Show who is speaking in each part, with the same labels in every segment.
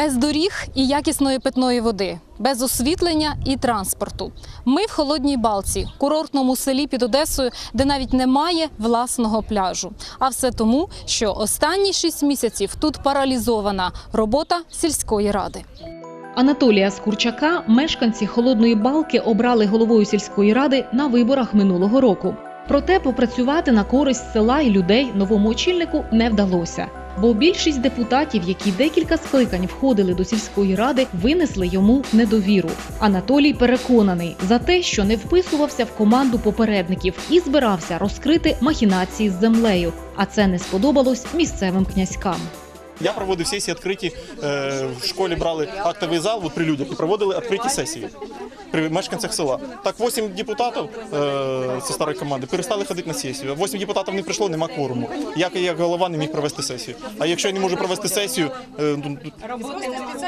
Speaker 1: Без доріг і якісної питної води, без освітлення і транспорту. Ми в холодній балці, курортному селі під Одесою, де навіть немає власного пляжу. А все тому, що останні шість місяців тут паралізована робота сільської ради. Анатолія Скурчака мешканці холодної балки обрали головою сільської ради на виборах минулого року. Проте попрацювати на користь села і людей новому очільнику не вдалося. Бо більшість депутатів, які декілька скликань входили до сільської ради, винесли йому недовіру. Анатолій переконаний за те, що не вписувався в команду попередників і збирався розкрити махінації з землею. А це не сподобалось місцевим князькам.
Speaker 2: Я проводив сесії відкриті е, в школі брали актовий зал при людях і проводили відкриті сесії при мешканцях села. Так, 8 депутатів е, зі старої команди перестали ходити на сесію. 8 депутатів не прийшло, нема кворуму. Я як голова не міг провести сесію. А якщо я не можу провести сесію, е, ну,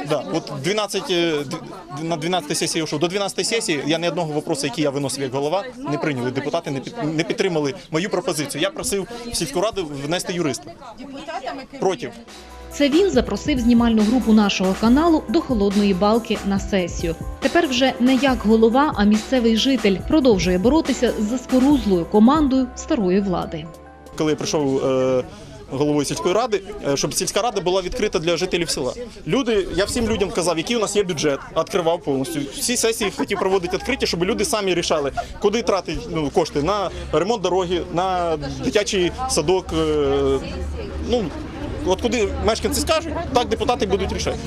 Speaker 2: да, от 12, е, д- на 12 сесії я йшов. До 12 сесії я ні одного вопросу, який я виносив як голова, не прийняли. Депутати не, під, не підтримали мою пропозицію. Я просив в сільську раду внести юриста. Проти.
Speaker 1: Це він запросив знімальну групу нашого каналу до холодної балки на сесію. Тепер вже не як голова, а місцевий житель продовжує боротися з заскорузлою командою старої влади.
Speaker 2: коли я прийшов е, головою сільської ради, е, щоб сільська рада була відкрита для жителів села. Люди, я всім людям казав, який у нас є бюджет, відкривав повністю. Всі сесії хотів проводити відкриті, щоб люди самі рішали, куди тратити ну, кошти на ремонт дороги, на дитячий садок. е, ну, От куди мешканці скажуть, так депутати будуть рішати.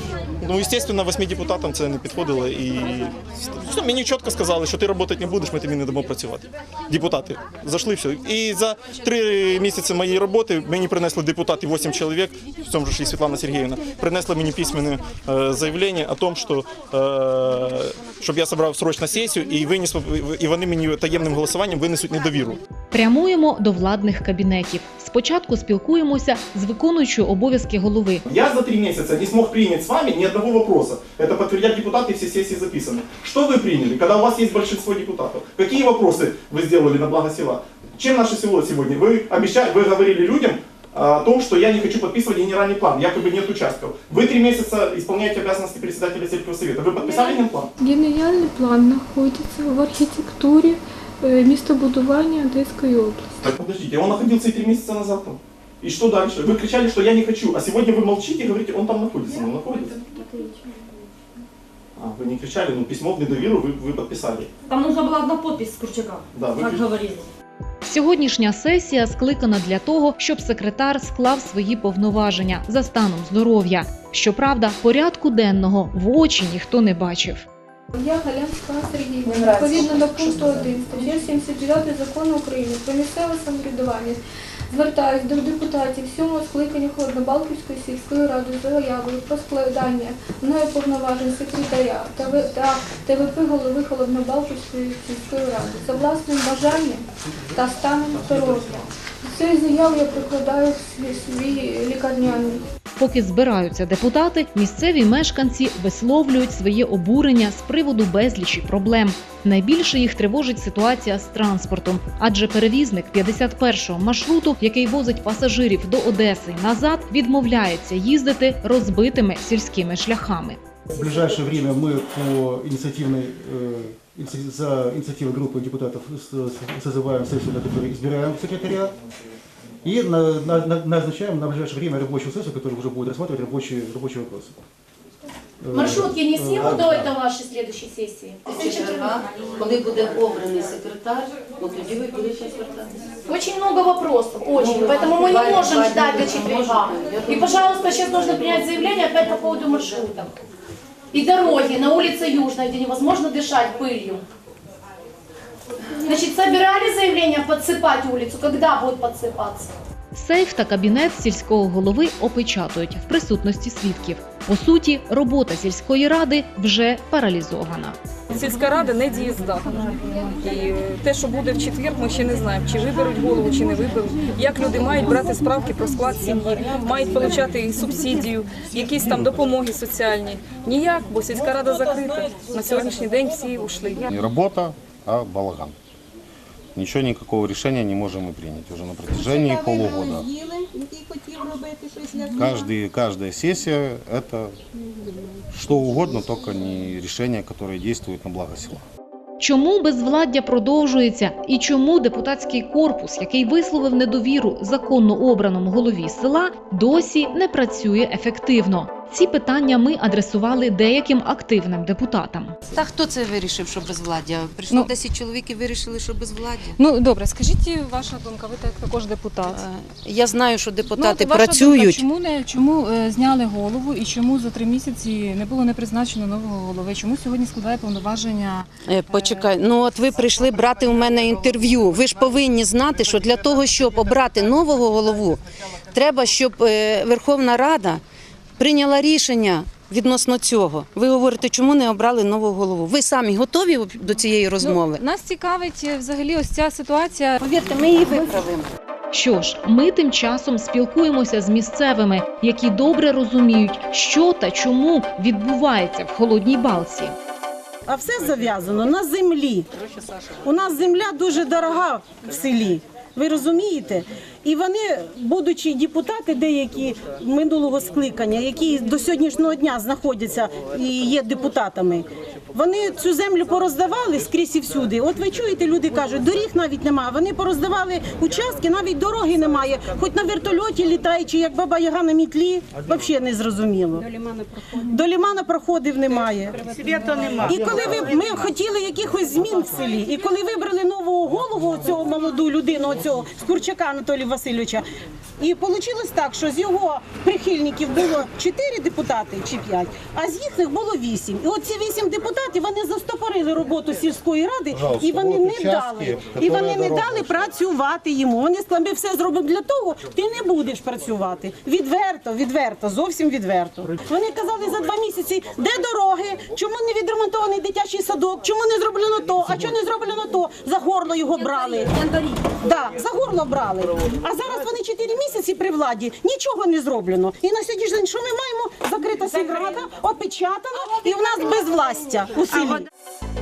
Speaker 2: Ну, звісно, восьми депутатам це не підходило. І мені чітко сказали, що ти працювати не будеш, ми тобі не дамо працювати. Депутати зайшли все. І за три місяці моєї роботи мені принесли депутати 8 чоловік, в цьому ж і Світлана Сергіївна, принесли мені письменне е, заявлення о том, що е, щоб я зібрав срочно сесію і виніс і вони мені таємним голосуванням винесуть недовіру.
Speaker 1: Прямуємо до владних кабінетів. Спочатку спілкуємося з виконуючою обов'язки голови.
Speaker 2: Я за три месяца не смог принять с вами ни одного вопроса. Это подтвердят депутаты, все сессии записаны. Что вы приняли, когда у вас есть большинство депутатов? Какие вопросы вы сделали на благо села? Чем наше село сегодня? Вы обещали, вы говорили людям а, о том, что я не хочу подписывать генеральный план, якобы нет участков. Вы три месяца исполняете обязанности председателя сельского совета. Вы подписали генплан?
Speaker 3: Генеральний план знаходиться в архітектурі е, містобудування Одеської області.
Speaker 2: Так подождите, он находился и три месяца назад там. И что дальше? Вы кричали, что я не хочу, а сегодня вы молчите и говорите, он там находится. Он находится. А, вы не кричали, но письмо в недоверу вы, вы подписали.
Speaker 4: Там нужна была одна подпись с Курчака,
Speaker 2: Да, вы
Speaker 4: как
Speaker 2: крич-
Speaker 4: говорили.
Speaker 1: Сьогоднішня сесія скликана для того, щоб секретар склав свої повноваження за станом здоров'я. Щоправда, порядку денного в очі ніхто не бачив.
Speaker 3: Я Галянська Сергійовна, відповідно до пункту 1 статті 79 закону України про місцеве самоврядування, звертаюсь до депутатів сьомого скликання Холоднобалківської сільської ради з заявою про складання мною повноважень секретаря та ТВП голови Холоднобалківської сільської ради за власним бажанням та станом здоров'я. До цієї заяви я прикладаю свій лікарняний.
Speaker 1: Поки збираються депутати, місцеві мешканці висловлюють своє обурення з приводу безлічі проблем. Найбільше їх тривожить ситуація з транспортом, адже перевізник 51-го маршруту, який возить пасажирів до Одеси й назад, відмовляється їздити розбитими сільськими шляхами.
Speaker 5: В ближайшее время мы по инициативной, э, инициатив- за инициативой группы депутатов с- с- созываем сессию, на которой избираем секретаря. И на- на- на- назначаем на ближайшее время рабочую сессию, которая уже будет рассматривать рабочие, рабочие вопросы. Э,
Speaker 4: Маршрутки не снимут
Speaker 5: э,
Speaker 4: до этого вашей следующей сессии?
Speaker 6: Четверга, коли буде обраний секретар, от тоді ви будете звертатися.
Speaker 4: Очень много вопросов, очень. Поэтому мы не можем ждать до четверга. И, пожалуйста, сейчас нужно принять заявление опять по поводу маршрутов. И дороги на улице Южной, где невозможно дышать пылью. Значит, собирали заявление подсыпать улицу. Когда будет подсыпаться?
Speaker 1: Сейф та кабінет сільського голови опечатують в присутності свідків. По суті, робота сільської ради вже паралізована.
Speaker 7: Сільська рада не дієздатна. І те, що буде в четвер, ми ще не знаємо, чи виберуть голову, чи не виберуть. Як люди мають брати справки про склад сім'ї, мають отримати субсидію, якісь там допомоги соціальні. Ніяк, бо сільська рада закрита. На сьогоднішній день всі ушли.
Speaker 8: Не работа, а балаган. ничего, никакого решения не можем и принять уже на протяжении полугода. Каждый, каждая сессия – это что угодно, только не решение, которое действует на благо села.
Speaker 1: Чому безвладдя продовжується і чому депутатський корпус, який висловив недовіру законно обраному голові села, досі не працює ефективно? Ці питання ми адресували деяким активним депутатам.
Speaker 6: Та хто це вирішив, що безвладдя? Прийшло
Speaker 9: Ну.
Speaker 6: 10 чоловік і вирішили, що безвладдя.
Speaker 9: Ну добре, скажіть ваша думка, ви так також депутат.
Speaker 6: Е, Я знаю, що депутати
Speaker 9: ну,
Speaker 6: працюють.
Speaker 9: Думка, чому не чому е, зняли голову і чому за три місяці не було не призначено нового голови? Чому сьогодні складає повноваження?
Speaker 6: Е, Почекай, ну от ви прийшли брати у мене інтерв'ю. Ви ж повинні знати, що для того, щоб обрати нового голову, треба, щоб Верховна Рада прийняла рішення відносно цього. Ви говорите, чому не обрали нового голову? Ви самі готові до цієї розмови?
Speaker 9: Ну, нас цікавить е, взагалі ось ця ситуація.
Speaker 6: Повірте, ми її виправимо.
Speaker 1: Що ж, ми тим часом спілкуємося з місцевими, які добре розуміють, що та чому відбувається в холодній балці.
Speaker 10: А все зав'язано на землі. У нас земля дуже дорога в селі. Ви розумієте? І вони, будучи депутати, деякі минулого скликання, які до сьогоднішнього дня знаходяться і є депутатами, вони цю землю пороздавали скрізь і всюди. От ви чуєте, люди кажуть, доріг навіть немає. Вони пороздавали участки, навіть дороги немає. Хоч на вертольоті літаючи, як баба Яга на мітлі, взагалі не зрозуміло. До лімана проходів немає. І коли ви ми хотіли якихось змін в селі, і коли вибрали нового голову цього молоду людину, цього Скурчака Анатолія Васильовича, і вийшло так, що з його прихильників було 4 депутати чи 5, а з їхніх було 8. І от ці 8 депутатів вони застопорили роботу сільської ради, і вони не дали. І вони не дали працювати йому. Вони сказали, ми все зробимо для того, ти не будеш працювати. Відверто, відверто, зовсім відверто. Вони казали за два місяці, де дороги, чому не відремонтований дитячий садок, чому не зроблено то, а чому не зроблено то, за горло його брали. Да, за горло брали. А зараз вони 4 місяці при владі, нічого не зроблено. І на сьогоднішній день, що ми маємо? Закрита сільрада, опечатана, і в нас безвластя у селі.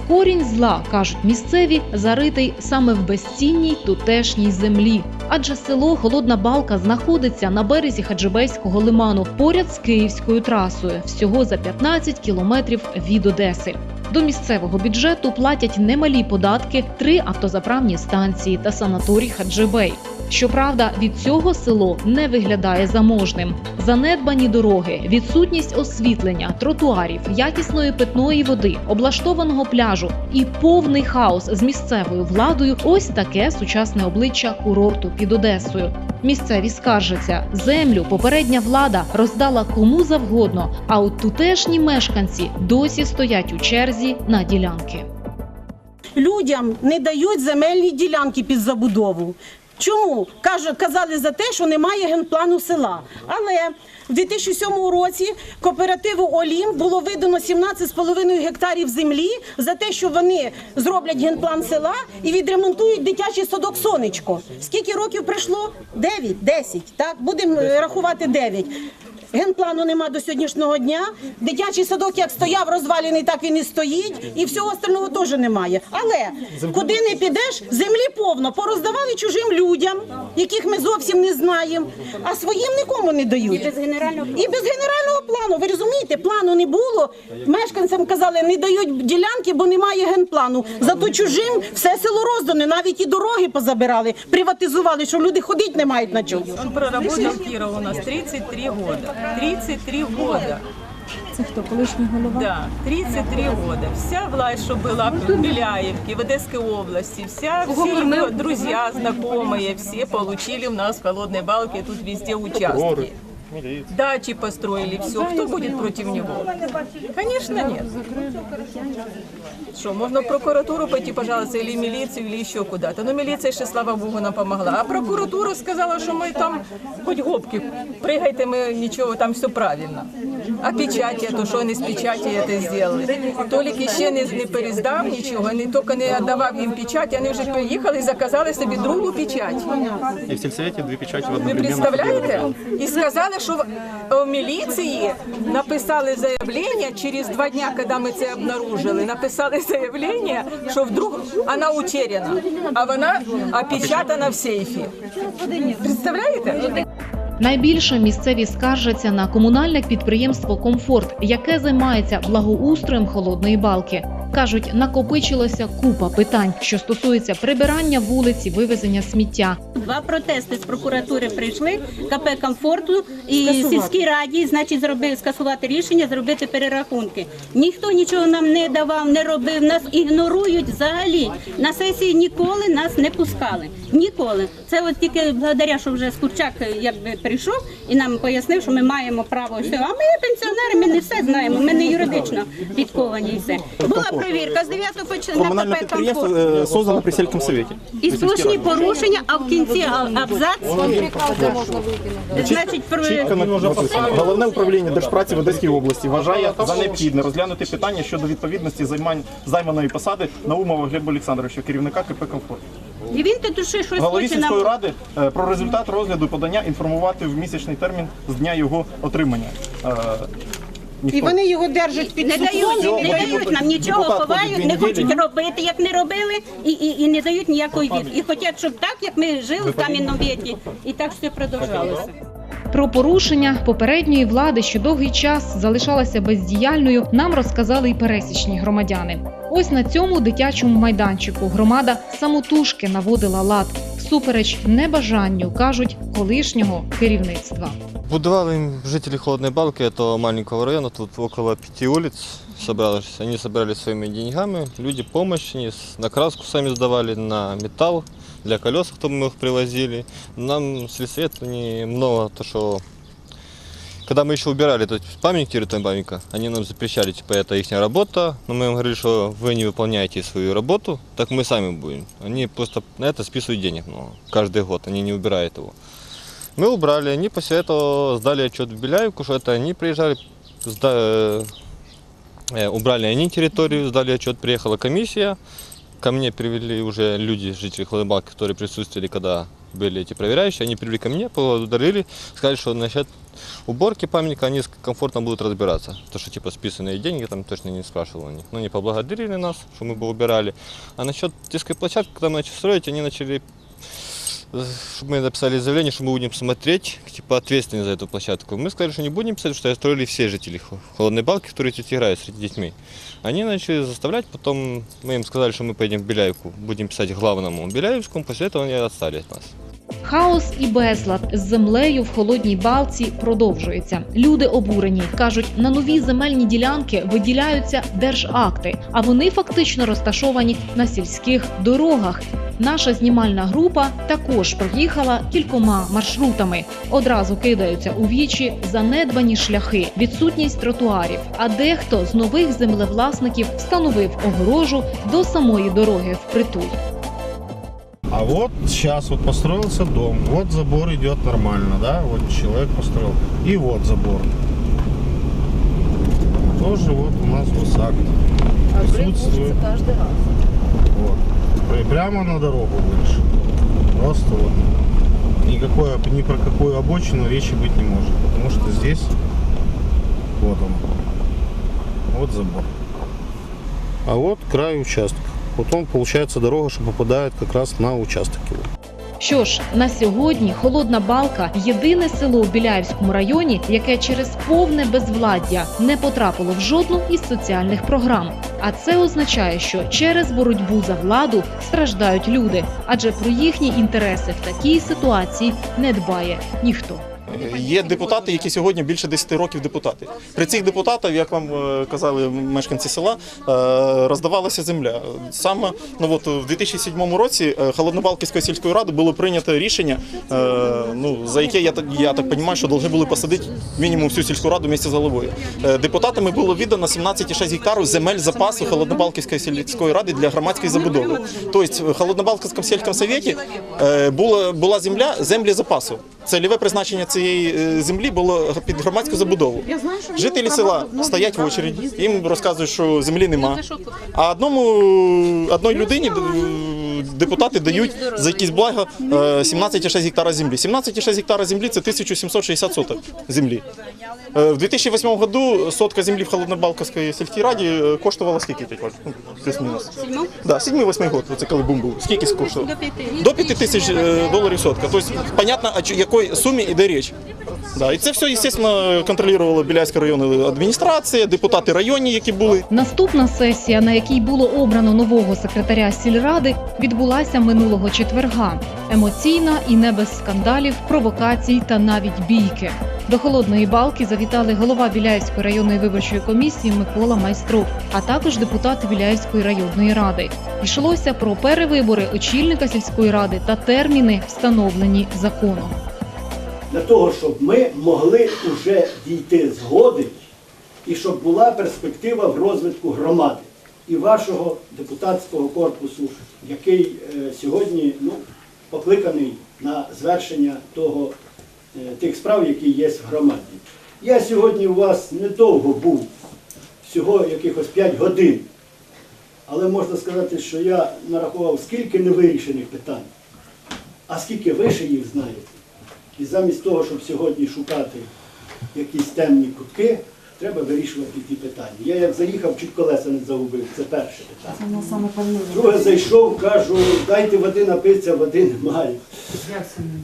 Speaker 1: Корінь зла, кажуть місцеві, заритий саме в безцінній тутешній землі. Адже село Холодна Балка знаходиться на березі Хаджибейського лиману поряд з київською трасою, всього за 15 кілометрів від Одеси. До місцевого бюджету платять немалі податки, три автозаправні станції та санаторій Хаджибей. Щоправда, від цього село не виглядає заможним. Занедбані дороги, відсутність освітлення, тротуарів, якісної питної води, облаштованого пляжу і повний хаос з місцевою владою. Ось таке сучасне обличчя курорту під Одесою. Місцеві скаржаться, землю попередня влада роздала кому завгодно, а от тутешні мешканці досі стоять у черзі на ділянки.
Speaker 10: людям не дають земельні ділянки під забудову. Чому? Каже, казали за те, що немає генплану села. Але в 2007 році кооперативу Олім було видано 17,5 гектарів землі за те, що вони зроблять генплан села і відремонтують дитячий садок Сонечко. Скільки років пройшло? 9, 10. Так, будемо рахувати 9. Генплану нема до сьогоднішнього дня. Дитячий садок як стояв розвалений, так він і стоїть. І всього остального теж немає. Але куди не підеш, землі повно. Пороздавали чужим людям, яких ми зовсім не знаємо, а своїм нікому не дають. І без генерального і без генерального плану. Ви розумієте, плану не було. Мешканцям казали, не дають ділянки, бо немає генплану. Зато чужим все село роздане, навіть і дороги позабирали, приватизували, що люди ходити не мають на чому.
Speaker 11: Он проработал Кира у нас 33 года. 33 года.
Speaker 9: Це хто колишній голова?
Speaker 11: Да, 33 года. Вся власть, що була в Беляевке, в Одесской области, вся, все друзья, знакомые, все получили у нас в Холодной Балке, тут везде участки Дачи построили, все. Кто будет против него? Конечно, нет. Что, можно в прокуратуру пойти, пожалуйста, или в милицию, или еще куда-то. Но милиция еще, слава богу, нам помогла. А прокуратура сказала, что мы там хоть гопки, прыгайте, мы ничего, там все правильно.
Speaker 12: А печаті, то що вони з печаті це зробили? Толік ще не, не перездав нічого, не тільки не віддавав їм печать, вони вже приїхали і заказали собі другу печать.
Speaker 2: І в сільсоветі дві печаті в
Speaker 12: Ви
Speaker 2: одновременно.
Speaker 12: представляєте? І сказали, що в- в міліції написали заявлення через два дня, коли ми це обнаружили. Написали заявлення, що вдруг вона утеряна, а вона опечатана в сейфі. Представляєте?
Speaker 1: Найбільше місцеві скаржаться на комунальне підприємство Комфорт, яке займається благоустроєм холодної балки. Кажуть, накопичилося купа питань, що стосується прибирання вулиці, вивезення сміття.
Speaker 13: Два протести з прокуратури прийшли, КП комфорту і сільській раді, значить, зробив скасувати рішення, зробити перерахунки. Ніхто нічого нам не давав, не робив. Нас ігнорують взагалі. На сесії ніколи нас не пускали. Ніколи. Це от тільки благодаря, що вже Скурчак якби прийшов і нам пояснив, що ми маємо право все. А ми пенсіонери, ми не все знаємо. Ми не юридично підковані і все. Була перевірка з 9 по ч- на
Speaker 2: підприємство е, создано при сільському совєті.
Speaker 13: І сплошні порушення, а в кінці абзац. Значить, про
Speaker 2: Чітко написано. Головне управління Держпраці в Одеській області вважає за необхідне розглянути питання щодо відповідності займань займаної посади Наумова Глеба Олександровича, керівника КП «Комфорт».
Speaker 13: і він тут ще щось
Speaker 2: Голові
Speaker 13: хоче нам.
Speaker 2: сільської ради е, про результат розгляду подання інформувати в місячний термін з дня його отримання. Е,
Speaker 10: І вони його держать під
Speaker 13: Не дають, не дають нам нічого, ховають, не хочуть робити, як не робили, і, і, і не дають ніякої від. І хочуть, щоб так, як ми жили в кам'яному віці, і так все продовжалося.
Speaker 1: Про порушення попередньої влади, що довгий час залишалася бездіяльною, нам розказали і пересічні громадяни. Ось на цьому дитячому майданчику громада самотужки наводила лад всупереч небажанню, кажуть, колишнього керівництва.
Speaker 14: Будовали жители Холодной Балки, этого маленького района, тут около пяти улиц собрались. Они собирали своими деньгами, люди помощь, они с- на краску сами сдавали, на металл, для колес, кто мы их привозили. Нам сельсовет немного, то что когда мы еще убирали этот памятник территории памятника, они нам запрещали, типа, это их работа, но мы им говорили, что вы не выполняете свою работу, так мы сами будем. Они просто на это списывают денег много, каждый год, они не убирают его. Мы убрали, они после этого сдали отчет в Беляевку, что это они приезжали, сда- э, убрали они территорию, сдали отчет, приехала комиссия, ко мне привели уже люди, жители Холодбалки, которые присутствовали, когда были эти проверяющие, они привели ко мне, поблагодарили, сказали, что насчет уборки памятника они комфортно будут разбираться. То, что типа списанные деньги, там точно не спрашивал у них. Но они поблагодарили нас, что мы бы убирали. А насчет детской площадки, когда мы начали строить, они начали чтобы мы написали заявление, что мы будем смотреть, типа, ответственны за эту площадку. Мы сказали, что не будем писать, что строили все жители Хо- Холодной Балки, которые тут играют среди детьми. Они начали заставлять, потом мы им сказали, что мы поедем в Беляевку, будем писать главному Беляевскому, после этого они отстали от нас.
Speaker 1: Хаос і безлад з землею в холодній балці продовжується. Люди обурені кажуть, на нові земельні ділянки виділяються держакти, а вони фактично розташовані на сільських дорогах. Наша знімальна група також проїхала кількома маршрутами. Одразу кидаються у вічі занедбані шляхи, відсутність тротуарів. А дехто з нових землевласників встановив огорожу до самої дороги впритул.
Speaker 8: А вот сейчас вот построился дом, вот забор идет нормально, да, вот человек построил, и вот забор. Тоже вот у нас госакт присутствует.
Speaker 11: каждый раз.
Speaker 8: Вот. Прямо на дорогу выше. Просто вот. Никакой, ни про какую обочину речи быть не может, потому что здесь вот он. Вот забор. А вот край участка. Потом получается дорога, что попадает как раз на участок.
Speaker 1: Що ж, на сьогодні холодна балка єдине село у Біляївському районі, яке через повне безвладдя не потрапило в жодну із соціальних програм. А це означає, що через боротьбу за владу страждають люди, адже про їхні інтереси в такій ситуації не дбає ніхто.
Speaker 2: Є депутати, які сьогодні більше 10 років депутати. При цих депутатах, як вам е, казали мешканці села, е, роздавалася земля. Саме ну, от, в 2007 році е, Холоднобалківської сільської ради було прийнято рішення, ну, за яке я, так- я так розумію, що повинні були посадити мінімум всю сільську раду місце з головою. Депутатами було віддано 17,6 гектарів земель запасу Холоднобалківської сільської ради для громадської забудови. Тобто в Холоднобалківському сільському совєті була, була земля, землі запасу. Цільове призначення цієї е, землі було під громадську забудову. Жителі села стоять в очереді, їм розказують, що землі нема. А одному одній людині депутати дають за якісь блага е, 17,6 гектара землі. 17,6 гектара землі це 1760 соток землі. Е, В 2008 году сотка землі в Холоднобалковській сільській раді е, коштувала скільки тільки? Ну, Плюс-мінус. Да, 7-8 год, це коли бум був. Скільки коштував? До 5 тисяч е, доларів сотка. Тобто, понятно, о якій сумі йде річ. Да, і це все, звісно, контролювала Біляйська районна адміністрація, депутати районні, які були.
Speaker 1: Наступна сесія, на якій було обрано нового секретаря сільради, відбулася минулого четверга. Емоційна і не без скандалів, провокацій та навіть бійки. До холодної балки завітали голова Біляївської районної виборчої комісії Микола Майстров, а також депутати Біляївської районної ради. Йшлося про перевибори очільника сільської ради та терміни, встановлені законом.
Speaker 15: Для того, щоб ми могли вже дійти згоди і щоб була перспектива в розвитку громади і вашого депутатського корпусу, який е, сьогодні ну, покликаний на звершення того, е, тих справ, які є в громаді. Я сьогодні у вас недовго був, всього якихось 5 годин. Але можна сказати, що я нарахував скільки невирішених питань, а скільки ви ще їх знаєте. І замість того, щоб сьогодні шукати якісь темні кутки, треба вирішувати ті питання. Я як заїхав, чуть колеса не загубив. Це перше питання. Друге зайшов, кажу, дайте води напитися, води немає.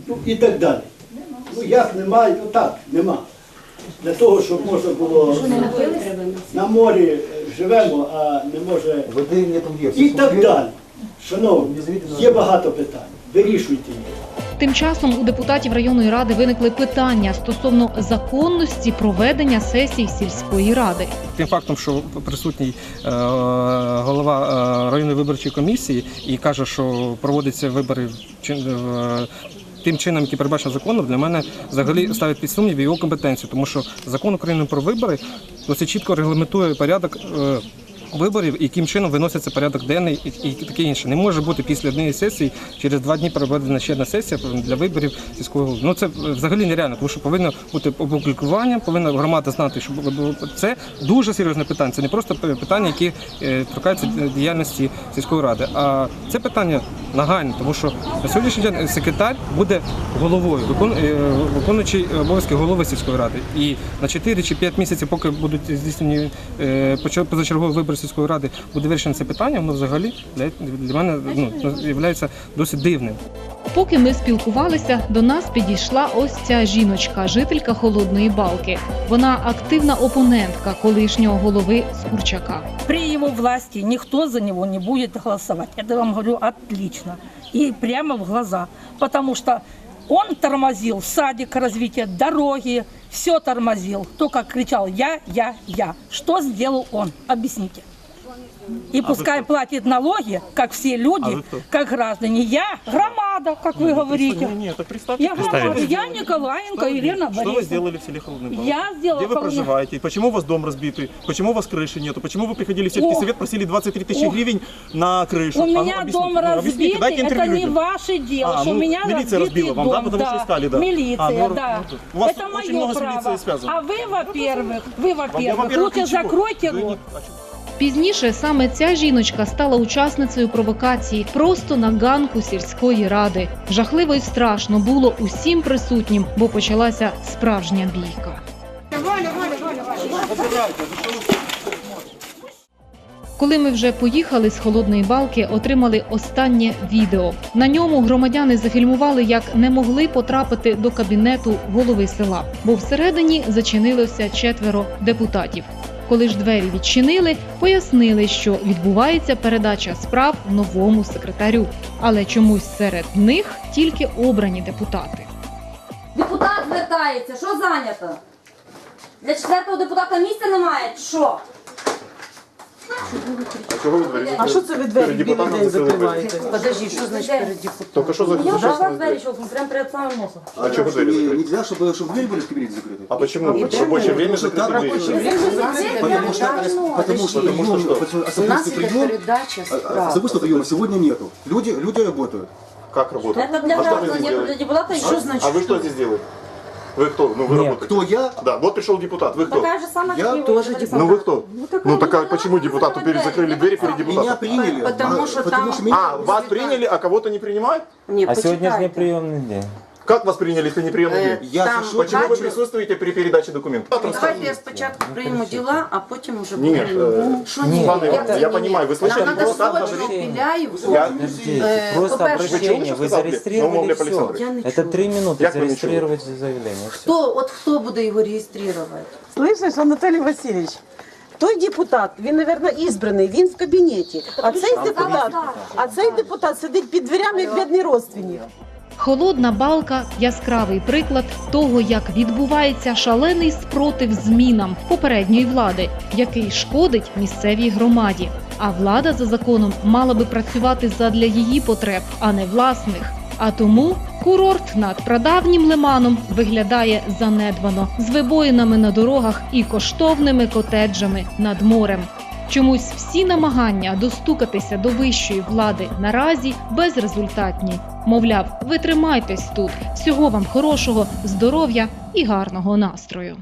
Speaker 15: Ну і так далі. Ну як немає, ну так, нема. Для того, щоб можна було на морі е, живемо, а не може.
Speaker 5: Воды нету где.
Speaker 15: І так далі. Шановні, є багато питань. Вирішуйте їх.
Speaker 1: Тим часом у депутатів районної ради виникли питання стосовно законності проведення сесій сільської ради.
Speaker 16: Тим фактом, що присутній е, голова е, районної виборчої комісії і каже, що проводяться вибори чи- е, тим чином, який передбачено законом, для мене взагалі ставить під сумнів його компетенцію, тому що закон України про вибори досить чітко регламентує порядок. Виборів, яким чином виноситься порядок денний і, таке інше. Не може бути після однієї сесії через два дні проведена ще одна сесія для виборів сільського голови. Ну це взагалі нереально, тому що повинно бути опублікування, повинна громада знати, що це дуже серйозне питання. Це не просто питання, які е, торкаються діяльності сільської ради. А це питання нагальне, тому що на сьогоднішній день секретар буде головою, е, виконуючий обов'язки голови сільської ради. І на 4 чи 5 місяців, поки будуть здійснені е, позачергові вибори сільської ради, буде вирішено це питання, воно взагалі для, для мене ну, є досить дивним.
Speaker 1: Поки ми спілкувалися, до нас підійшла ось ця жіночка, жителька холодної балки. Вона активна опонентка колишнього голови Скурчака.
Speaker 17: При его власти никто за него не будет голосовать. Это я вам говорю отлично. И прямо в глаза. Потому что он тормозил садик развития, дороги, все тормозил. Только кричал «я, я, я». Что сделал он? Объясните И пускай платит налоги, как все люди,
Speaker 2: А вы кто?
Speaker 17: как граждане. Я громада, как вы говорите.
Speaker 2: Нет, нет, так представьте.
Speaker 17: Я громада. Я Николаенко Елена
Speaker 2: Что вы
Speaker 17: Борисовна.
Speaker 2: сделали в селе Холодный Балк?
Speaker 17: Я сделала
Speaker 2: Где вы
Speaker 17: Холодный-
Speaker 2: проживаете? Почему у вас дом разбитый? Почему у вас крыши нету? Почему вы приходили в сельский
Speaker 17: О.
Speaker 2: совет, просили 23 тысячи
Speaker 17: О.
Speaker 2: гривен на крышу?
Speaker 17: У
Speaker 2: А ну,
Speaker 17: меня
Speaker 2: объясните,
Speaker 17: дом
Speaker 2: ну, объясните,
Speaker 17: разбитый,
Speaker 2: дайте
Speaker 17: это
Speaker 2: интервью
Speaker 17: не
Speaker 2: людям.
Speaker 17: ваше дело,
Speaker 2: А,
Speaker 17: что
Speaker 2: ну,
Speaker 17: у меня
Speaker 2: милиция
Speaker 17: разбитый
Speaker 2: разбила вам,
Speaker 17: дом.
Speaker 2: да, потому что искали, да.
Speaker 17: Милиция,
Speaker 2: А, ну,
Speaker 17: да.
Speaker 2: ну, у вас
Speaker 17: это
Speaker 2: очень
Speaker 17: мое
Speaker 2: много с
Speaker 17: право.
Speaker 2: милицией связано.
Speaker 17: А вы, во-первых, вы, во-первых,
Speaker 2: во-первых,
Speaker 17: лучше
Speaker 2: ничего.
Speaker 17: закройте
Speaker 2: Вы
Speaker 17: рот.
Speaker 1: Пізніше саме ця жіночка стала учасницею провокації просто на ганку сільської ради. Жахливо і страшно було усім присутнім, бо почалася справжня бійка. Коли ми вже поїхали з холодної балки, отримали останнє відео. На ньому громадяни зафільмували, як не могли потрапити до кабінету голови села, бо всередині зачинилося четверо депутатів. Коли ж двері відчинили, пояснили, що відбувається передача справ новому секретарю, але чомусь серед них тільки обрані депутати.
Speaker 18: Депутат звертається, що зайнято? Для четвертого депутата місця немає, що?
Speaker 2: А що це ви двері білий день закриваєте?
Speaker 18: Подожди, що значить перед депутатом?
Speaker 2: Только что за
Speaker 18: Я
Speaker 2: что
Speaker 18: пришла
Speaker 2: за
Speaker 18: двері щелкну, прям перед самим носом.
Speaker 2: А чего двери закрыты?
Speaker 5: Нельзя, чтобы, чтобы двери были в кабинете закрыты.
Speaker 2: А почему? В рабочее время закрыты двери.
Speaker 5: Потому что, потому что,
Speaker 2: Потому что
Speaker 5: прием-
Speaker 2: что?
Speaker 5: потому что особистый прием, а- а- особистого приема сегодня нету. Люди, люди работают.
Speaker 2: Как работает?
Speaker 18: Это для
Speaker 2: а что вы
Speaker 18: граждан,
Speaker 2: здесь
Speaker 18: нет,
Speaker 2: делаете?
Speaker 18: для депутата
Speaker 2: а?
Speaker 18: есть.
Speaker 2: А вы что здесь делаете? Вы кто? Ну вы
Speaker 5: Нет,
Speaker 2: работаете.
Speaker 5: кто я?
Speaker 2: Да, вот пришел депутат. Вы кто?
Speaker 18: Такая же самая,
Speaker 5: Я
Speaker 18: как и вы,
Speaker 5: тоже
Speaker 18: Наталья
Speaker 2: Ну вы кто? Ну так а почему депутату
Speaker 18: закрыли
Speaker 2: перед закрыли двери перед депутатом?
Speaker 5: Меня приняли.
Speaker 18: Потому
Speaker 5: а,
Speaker 18: что
Speaker 5: потому
Speaker 18: там-
Speaker 5: что меня
Speaker 2: А, вас приняли, а кого-то не принимают?
Speaker 18: Нет,
Speaker 19: А сегодня же
Speaker 18: почитайте.
Speaker 19: неприемный день.
Speaker 2: Как вас приняли, если не приемный
Speaker 18: Э,
Speaker 2: день?
Speaker 5: Я
Speaker 18: там
Speaker 5: сошел.
Speaker 2: Почему вы
Speaker 18: бачу-
Speaker 2: присутствуете при передаче документов?
Speaker 18: Давайте я спочатку прийму діла, а потім уже
Speaker 2: Нет,
Speaker 18: будемо.
Speaker 2: э,
Speaker 18: Що
Speaker 2: Пане
Speaker 18: ні?
Speaker 2: Іване,
Speaker 18: Як це
Speaker 2: я
Speaker 18: ні?
Speaker 2: понимаю, вы слышали,
Speaker 18: Нам надо
Speaker 2: депутат
Speaker 18: срочно
Speaker 2: говорит-
Speaker 18: Біляєву.
Speaker 2: Я-
Speaker 19: Подождите,
Speaker 18: Э,
Speaker 19: просто
Speaker 18: по-перше,
Speaker 19: обращение,
Speaker 2: вы
Speaker 19: вы
Speaker 2: сказали?
Speaker 19: зарегистрировали
Speaker 2: Наумов Лев
Speaker 19: все.
Speaker 2: Александрович.
Speaker 18: Я не
Speaker 19: Это
Speaker 18: чула.
Speaker 19: три минуты
Speaker 2: Як ви не
Speaker 19: зарегистрировать заявление. Всё.
Speaker 18: Хто, от хто буде його реєструвати?
Speaker 10: Слышиш, Анатолій Васильович? Той депутат, він, мабуть, ізбраний, він в кабінеті. А цей депутат, а цей депутат сидить під дверями як бідний родственник.
Speaker 1: Холодна балка яскравий приклад того, як відбувається шалений спротив змінам попередньої влади, який шкодить місцевій громаді. А влада за законом мала би працювати задля її потреб, а не власних. А тому курорт над прадавнім лиманом виглядає занедбано з вибоїнами на дорогах і коштовними котеджами над морем. Чомусь всі намагання достукатися до вищої влади наразі безрезультатні. Мовляв, ви тримайтесь тут. Всього вам хорошого, здоров'я і гарного настрою.